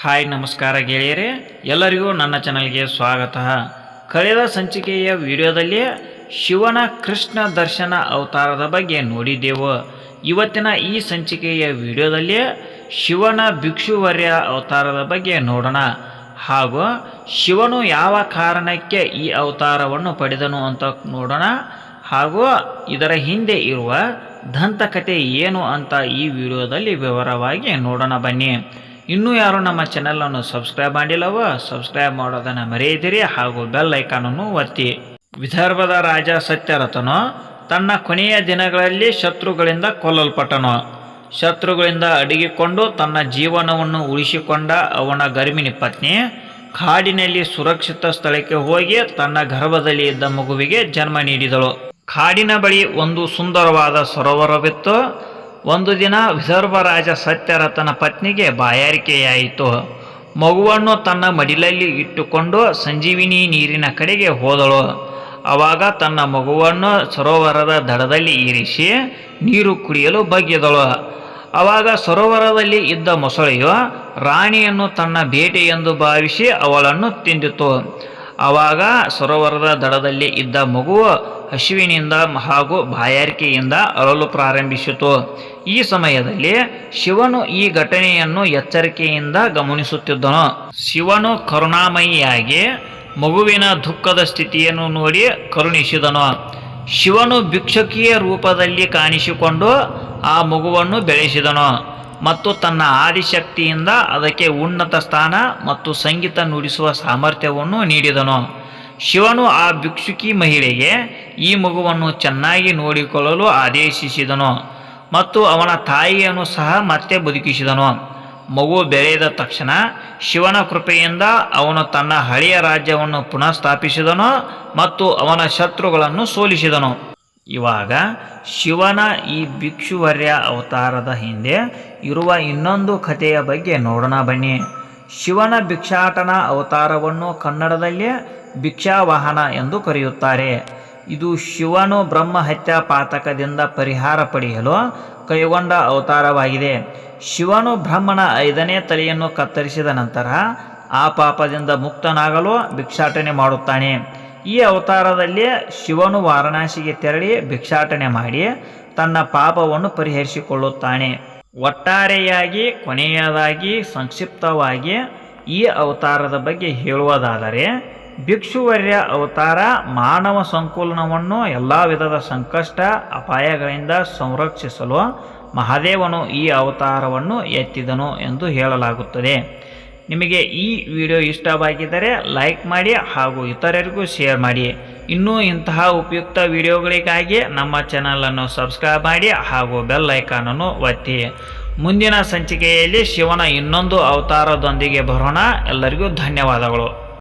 Hi, ನಮಸ್ಕಾರ ಗೆಳೆಯರೇ. ಎಲ್ಲರಿಗೂ ನನ್ನ ಚಾನಲ್ಗೆ ಸ್ವಾಗತ. ಕಳೆದ ಸಂಚಿಕೆಯ ವಿಡಿಯೋದಲ್ಲಿ ಶಿವನ ಕೃಷ್ಣ ದರ್ಶನ ಅವತಾರದ ಬಗ್ಗೆ ನೋಡಿದ್ದೆವು. ಇವತ್ತಿನ ಈ ಸಂಚಿಕೆಯ ವಿಡಿಯೋದಲ್ಲಿ ಶಿವನ ಭಿಕ್ಷುವರ್ಯ ಅವತಾರದ ಬಗ್ಗೆ ನೋಡೋಣ. ಹಾಗೂ ಶಿವನು ಯಾವ ಕಾರಣಕ್ಕೆ ಈ ಅವತಾರವನ್ನು ಪಡೆದನು ಅಂತ ನೋಡೋಣ. ಹಾಗೂ ಇದರ ಹಿಂದೆ ಇರುವ ದಂತಕತೆ ಏನು ಅಂತ ಈ ವಿಡಿಯೋದಲ್ಲಿ ವಿವರವಾಗಿ ನೋಡೋಣ ಬನ್ನಿ. ಇನ್ನೂ ಯಾರು ನಮ್ಮ ಚಾನಲನ್ನು ಸಬ್ಸ್ಕ್ರೈಬ್ ಮಾಡಿಲ್ಲವ ಸಬ್ಸ್ಕ್ರೈಬ್ ಮಾಡೋದನ್ನು ಮರೆಯದಿರಿ ಹಾಗೂ ಬೆಲ್ ಐಕಾನನ್ನು ಒತ್ತಿ. ವಿದರ್ಭದ ರಾಜ ಸತ್ಯರಥನು ತನ್ನ ಕೊನೆಯ ದಿನಗಳಲ್ಲಿ ಶತ್ರುಗಳಿಂದ ಕೊಲ್ಲಲ್ಪಟ್ಟನು. ಶತ್ರುಗಳಿಂದ ಅಡಗಿಕೊಂಡು ತನ್ನ ಜೀವನವನ್ನು ಉಳಿಸಿಕೊಂಡ ಅವನ ಗರ್ಭಿಣಿ ಪತ್ನಿ ಕಾಡಿನಲ್ಲಿ ಸುರಕ್ಷಿತ ಸ್ಥಳಕ್ಕೆ ಹೋಗಿ ತನ್ನ ಗರ್ಭದಲ್ಲಿ ಇದ್ದ ಮಗುವಿಗೆ ಜನ್ಮ ನೀಡಿದಳು. ಕಾಡಿನ ಬಳಿ ಒಂದು ಸುಂದರವಾದ ಸರೋವರವಿತ್ತು. ಒಂದು ದಿನ ವಿಸರ್ವರಾಜ ರಾಜ ಸತ್ಯರಥನ ಪತ್ನಿಗೆ ಬಾಯಾರಿಕೆಯಾಯಿತು. ಮಗುವನ್ನು ತನ್ನ ಮಡಿಲಲ್ಲಿ ಇಟ್ಟುಕೊಂಡು ಸಂಜೀವಿನಿ ನೀರಿನ ಕಡೆಗೆ ಹೋದಳು. ಆವಾಗ ತನ್ನ ಮಗುವನ್ನು ಸರೋವರದ ದಡದಲ್ಲಿ ಇರಿಸಿ ನೀರು ಕುಡಿಯಲು ಬಗ್ಗಿದಳು. ಆವಾಗ ಸರೋವರದಲ್ಲಿ ಇದ್ದ ಮೊಸಳೆಯು ರಾಣಿಯನ್ನು ತನ್ನ ಬೇಟೆ ಎಂದು ಭಾವಿಸಿ ಅವಳನ್ನು ತಿಂದಿತು. ಆವಾಗ ಸರೋವರದ ದಡದಲ್ಲಿ ಇದ್ದ ಮಗು ಹಸಿವಿನಿಂದ ಹಾಗೂ ಬಾಯಾರಿಕೆಯಿಂದ ಅಳಲು ಪ್ರಾರಂಭಿಸಿತು. ಈ ಸಮಯದಲ್ಲಿ ಶಿವನು ಈ ಘಟನೆಯನ್ನು ಎಚ್ಚರಿಕೆಯಿಂದ ಗಮನಿಸುತ್ತಿದ್ದನು. ಶಿವನು ಕರುಣಾಮಯಿಯಾಗಿ ಮಗುವಿನ ದುಃಖದ ಸ್ಥಿತಿಯನ್ನು ನೋಡಿ ಕರುಣಿಸಿದನು. ಶಿವನು ಭಿಕ್ಷುಕಿಯ ರೂಪದಲ್ಲಿ ಕಾಣಿಸಿಕೊಂಡು ಆ ಮಗುವನ್ನು ಬೆಳೆಸಿದನು. ಮತ್ತು ತನ್ನ ಆದಿಶಕ್ತಿಯಿಂದ ಅದಕ್ಕೆ ಉನ್ನತ ಸ್ಥಾನ ಮತ್ತು ಸಂಗೀತ ನುಡಿಸುವ ಸಾಮರ್ಥ್ಯವನ್ನು ನೀಡಿದನು. ಶಿವನು ಆ ಭಿಕ್ಷುಕಿ ಮಹಿಳೆಗೆ ಈ ಮಗುವನ್ನು ಚೆನ್ನಾಗಿ ನೋಡಿಕೊಳ್ಳಲು ಆದೇಶಿಸಿದನು ಮತ್ತು ಅವನ ತಾಯಿಯನ್ನು ಸಹ ಮತ್ತೆ ಬದುಕಿಸಿದನು. ಮಗು ಬೆಳೆದ ತಕ್ಷಣ ಶಿವನ ಕೃಪೆಯಿಂದ ಅವನು ತನ್ನ ಹಳೆಯ ರಾಜ್ಯವನ್ನು ಪುನಃ ಸ್ಥಾಪಿಸಿದನು ಮತ್ತು ಅವನ ಶತ್ರುಗಳನ್ನು ಸೋಲಿಸಿದನು. ಇವಾಗ ಶಿವನ ಈ ಭಿಕ್ಷುವರ್ಯ ಅವತಾರದ ಹಿಂದೆ ಇರುವ ಇನ್ನೊಂದು ಕಥೆಯ ಬಗ್ಗೆ ನೋಡೋಣ ಬನ್ನಿ. ಶಿವನ ಭಿಕ್ಷಾಟನ ಅವತಾರವನ್ನು ಕನ್ನಡದಲ್ಲಿ ಭಿಕ್ಷಾವಾಹನ ಎಂದು ಕರೆಯುತ್ತಾರೆ. ಇದು ಶಿವನು ಬ್ರಹ್ಮ ಹತ್ಯಾ ಪಾತಕದಿಂದ ಪರಿಹಾರ ಪಡೆಯಲು ಕೈಗೊಂಡ ಅವತಾರವಾಗಿದೆ. ಶಿವನು ಬ್ರಹ್ಮನ ಐದನೇ ತಲೆಯನ್ನು ಕತ್ತರಿಸಿದ ನಂತರ ಆ ಪಾಪದಿಂದ ಮುಕ್ತನಾಗಲು ಭಿಕ್ಷಾಟನೆ ಮಾಡುತ್ತಾನೆ. ಈ ಅವತಾರದಲ್ಲಿ ಶಿವನು ವಾರಣಾಸಿಗೆ ತೆರಳಿ ಭಿಕ್ಷಾಟನೆ ಮಾಡಿ ತನ್ನ ಪಾಪವನ್ನು ಪರಿಹರಿಸಿಕೊಳ್ಳುತ್ತಾನೆ. ಒಟ್ಟಾರೆಯಾಗಿ, ಕೊನೆಯದಾಗಿ, ಸಂಕ್ಷಿಪ್ತವಾಗಿ ಈ ಅವತಾರದ ಬಗ್ಗೆ ಹೇಳುವುದಾದರೆ, ಭಿಕ್ಷುವರ್ಯ ಅವತಾರ ಮಾನವ ಸಂಕುಲನವನ್ನು ಎಲ್ಲ ವಿಧದ ಸಂಕಷ್ಟ, ಅಪಾಯಗಳಿಂದ ಸಂರಕ್ಷಿಸಲು ಮಹಾದೇವನು ಈ ಅವತಾರವನ್ನು ಎತ್ತಿದನು ಎಂದು ಹೇಳಲಾಗುತ್ತದೆ. ನಿಮಗೆ ಈ ವಿಡಿಯೋ ಇಷ್ಟವಾಗಿದ್ದರೆ ಲೈಕ್ ಮಾಡಿ ಹಾಗೂ ಇತರರಿಗೂ ಶೇರ್ ಮಾಡಿ. ಇನ್ನೂ ಇಂತಹ ಉಪಯುಕ್ತ ವಿಡಿಯೋಗಳಿಗಾಗಿ ನಮ್ಮ ಚಾನಲನ್ನು ಸಬ್ಸ್ಕ್ರೈಬ್ ಮಾಡಿ ಹಾಗೂ ಬೆಲ್ ಐಕಾನನ್ನು ಒತ್ತಿ. ಮುಂದಿನ ಸಂಚಿಕೆಯಲ್ಲಿ ಶಿವನ ಇನ್ನೊಂದು ಅವತಾರದೊಂದಿಗೆ ಬರೋಣ. ಎಲ್ಲರಿಗೂ ಧನ್ಯವಾದಗಳು.